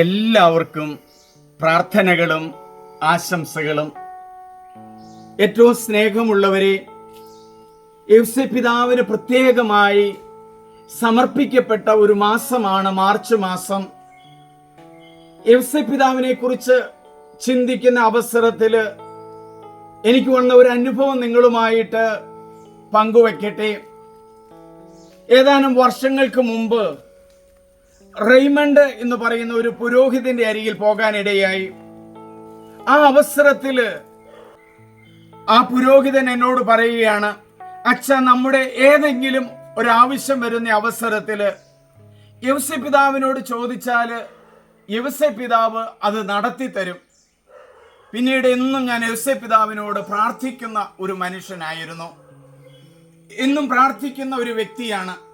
എല്ലാവർക്കും പ്രാർത്ഥനകളും ആശംസകളും. ഏറ്റവും സ്നേഹമുള്ളവരെ യവ്സ പിതാവിന് പ്രത്യേകമായി സമർപ്പിക്കപ്പെട്ട ഒരു മാസമാണ് മാർച്ച് മാസം. യവ്സ പിതാവിനെ കുറിച്ച് ചിന്തിക്കുന്ന അവസരത്തിൽ എനിക്ക് വന്ന ഒരു അനുഭവം നിങ്ങളുമായിട്ട് പങ്കുവെക്കട്ടെ. ഏതാനും വർഷങ്ങൾക്ക് മുമ്പ് റെയ്മണ്ട് എന്ന് പറയുന്ന ഒരു പുരോഹിതന്റെ അരികിൽ പോകാനിടയായി. ആ അവസരത്തിൽ ആ പുരോഹിതൻ എന്നോട് പറയുകയാണ് അച്ഛ നമ്മുടെ ഏതെങ്കിലും ഒരാവശ്യം വരുന്ന അവസരത്തിൽ യവസ പിതാവിനോട് ചോദിച്ചാൽ യവസ പിതാവ് അത് നടത്തി തരും പിന്നീട് എന്നും ഞാൻ യവസ പിതാവിനോട് പ്രാർത്ഥിക്കുന്ന ഒരു മനുഷ്യനായിരുന്നു. എന്നും പ്രാർത്ഥിക്കുന്ന ഒരു വ്യക്തിയാണ്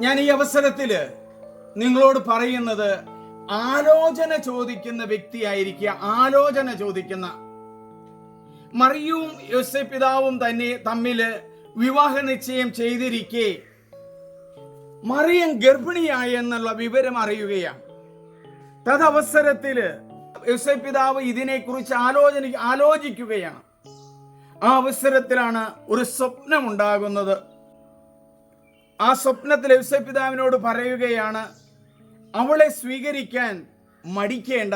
ഞാൻ ഈ അവസരത്തിൽ നിങ്ങളോട് പറയുന്നത് ആലോചന ചോദിക്കുന്ന വ്യക്തിയായിരിക്കുക ആലോചന ചോദിക്കുന്ന. മറിയവും യോസെ പിതാവും തന്നെ തമ്മിൽ വിവാഹ നിശ്ചയം ചെയ്തിരിക്കെ. മറിയം ഗർഭിണിയായി എന്നുള്ള വിവരം അറിയുകയാണ്. തദവസരത്തിൽ യോസെ പിതാവ് ഇതിനെക്കുറിച്ച് ആലോചന ആലോചിക്കുകയാണ്. ആ അവസരത്തിലാണ് ഒരു സ്വപ്നം ഉണ്ടാകുന്നത്. ആ സ്വപ്നത്തിൽ യോസെ പിതാവിനോട് പറയുകയാണ് അവളെ സ്വീകരിക്കാൻ മടിക്കേണ്ട.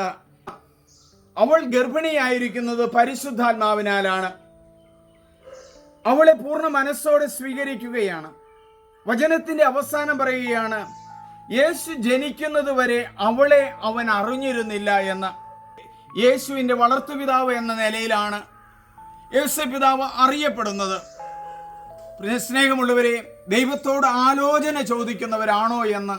അവൾ ഗർഭിണിയായിരിക്കുന്നത് പരിശുദ്ധാത്മാവിനാലാണ്. അവളെ പൂർണ മനസ്സോടെ സ്വീകരിക്കുകയാണ്. വചനത്തിന്റെ അവസാനം പറയുകയാണ് യേശു ജനിക്കുന്നത് വരെ അവളെ അവൻ അറിഞ്ഞിരുന്നില്ല എന്ന്. യേശുവിന്റെ വളർത്തുപിതാവ് എന്ന നിലയിലാണ് യേശു പിതാവ് അറിയപ്പെടുന്നത്. സ്നേഹമുള്ളവരെ ദൈവത്തോട് ആലോചന ചോദിക്കുന്നവരാണോ എന്ന്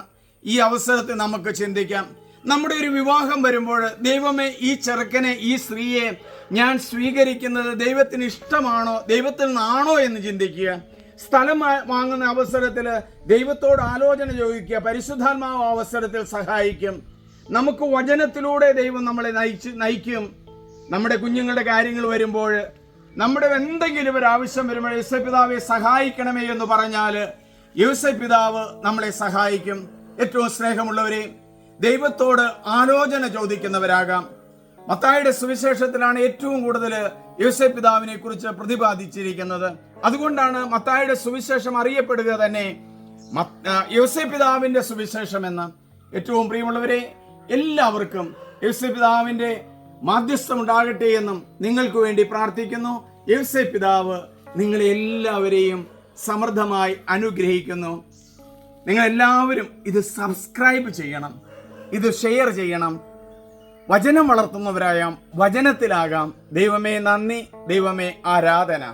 ഈ അവസരത്തിൽ നമുക്ക് ചിന്തിക്കാം. നമ്മുടെ ഒരു വിവാഹം വരുമ്പോൾ ദൈവമേ ഈ ചെറുക്കനെ ഈ സ്ത്രീയെ ഞാൻ സ്വീകരിക്കുന്നത് ദൈവത്തിന് ഇഷ്ടമാണോ ദൈവത്തിൽ നിന്നാണോ എന്ന് ചിന്തിക്കുക. സ്ഥലം വാങ്ങുന്ന അവസരത്തിൽ ദൈവത്തോട് ആലോചന ചോദിക്കുക. പരിശുദ്ധാത്മാവ് അവസരത്തിൽ സഹായിക്കും. നമുക്ക് വചനത്തിലൂടെ ദൈവം നമ്മളെ നയിച്ച് നയിക്കും. നമ്മുടെ കുഞ്ഞുങ്ങളുടെ കാര്യങ്ങൾ വരുമ്പോൾ നമ്മുടെ എന്തെങ്കിലും ഒരു ആവശ്യം വരുമ്പോൾ യേശു പിതാവെ സഹായിക്കണമേ എന്ന് പറഞ്ഞാൽ യേശു പിതാവ് നമ്മളെ സഹായിക്കും. ഏറ്റവും സ്നേഹമുള്ളവരെ ദൈവത്തോട് ആലോചന ചോദിക്കുന്നവരാകാം. മത്തായുടെ സുവിശേഷത്തിലാണ് ഏറ്റവും കൂടുതൽ യേശു പിതാവിനെ കുറിച്ച് പ്രതിപാദിച്ചിരിക്കുന്നത്. അതുകൊണ്ടാണ് മത്തായുടെ സുവിശേഷം അറിയപ്പെടുക തന്നെ യോസെ പിതാവിന്റെ സുവിശേഷം എന്ന് ഏറ്റവും പ്രിയമുള്ളവരെ എല്ലാവർക്കും യോസെ പിതാവിന്റെ മാധ്യസ്ഥം ഉണ്ടാകട്ടെ എന്നും നിങ്ങൾക്ക് വേണ്ടി പ്രാർത്ഥിക്കുന്നു. യോസെ പിതാവ് നിങ്ങളെ എല്ലാവരെയും സമൃദ്ധമായി അനുഗ്രഹിക്കുന്നു. നിങ്ങൾ എല്ലാവരും ഇത് സബ്സ്ക്രൈബ് ചെയ്യണം. ഇത് ഷെയർ ചെയ്യണം. വചനം വളർത്തുന്നവരായാം വചനത്തിലാകാം. ദൈവമേ നന്ദി ദൈവമേ ആരാധന.